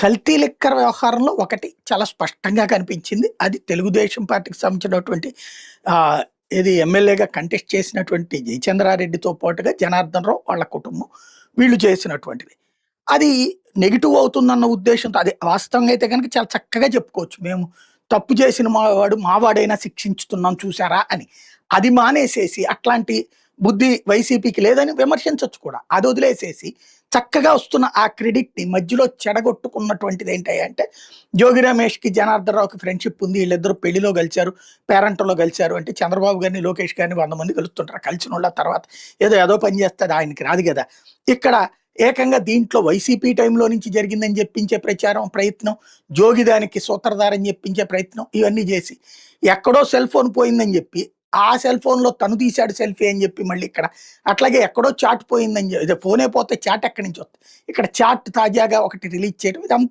కల్తీ లిక్కర్ వ్యవహారంలో ఒకటి చాలా స్పష్టంగా కనిపించింది. అది తెలుగుదేశం పార్టీకి సంబంధించినటువంటి ఇది ఎమ్మెల్యేగా కంటెస్ట్ చేసినటువంటి జయచంద్రారెడ్డితో పాటుగా జనార్దన్ రావు వాళ్ళ కుటుంబం వీళ్ళు చేసినటువంటిది. అది నెగిటివ్ అవుతుందన్న ఉద్దేశంతో అదే వాస్తవంగా అయితే కనుక చాలా చక్కగా చెప్పుకోవచ్చు. మేము తప్పు చేసిన మావాడు మావాడైనా శిక్షించుతున్నాం చూసారా అని. అది మానేసేసి అట్లాంటి బుద్ధి వైసీపీకి లేదని విమర్శించవచ్చు కూడా. అది వదిలేసేసి చక్కగా వస్తున్న ఆ క్రెడిట్ని మధ్యలో చెడగొట్టుకున్నటువంటిది ఏంటి అంటే జోగి రమేష్కి జనార్దన్ రావుకి ఫ్రెండ్షిప్ ఉంది వీళ్ళిద్దరూ పెళ్ళిలో కలిశారు పేరెంట్లో కలిశారు అంటే చంద్రబాబు గారిని లోకేష్ గారిని వంద మంది కలుస్తుంటారు. కలిసిన వాళ్ళ తర్వాత ఏదో ఏదో పని చేస్తుంది ఆయనకి రాదు కదా. ఇక్కడ ఏకంగా దీంట్లో వైసీపీ టైంలో నుంచి జరిగిందని చెప్పించే ప్రచారం ప్రయత్నం జోగి దానికి సూత్రధారని చెప్పించే ప్రయత్నం ఇవన్నీ చేసి ఎక్కడో సెల్ ఫోన్ పోయిందని చెప్పి ఆ సెల్ ఫోన్లో తను తీశాడు సెల్ఫీ అని చెప్పి మళ్ళీ ఇక్కడ. అట్లాగే ఎక్కడో చాట్ పోయిందని చెప్పి ఫోనే పోతే చాట్ ఎక్కడి నుంచి వస్తుంది? ఇక్కడ చాట్ తాజాగా ఒకటి రిలీజ్ చేయడం ఇదంతా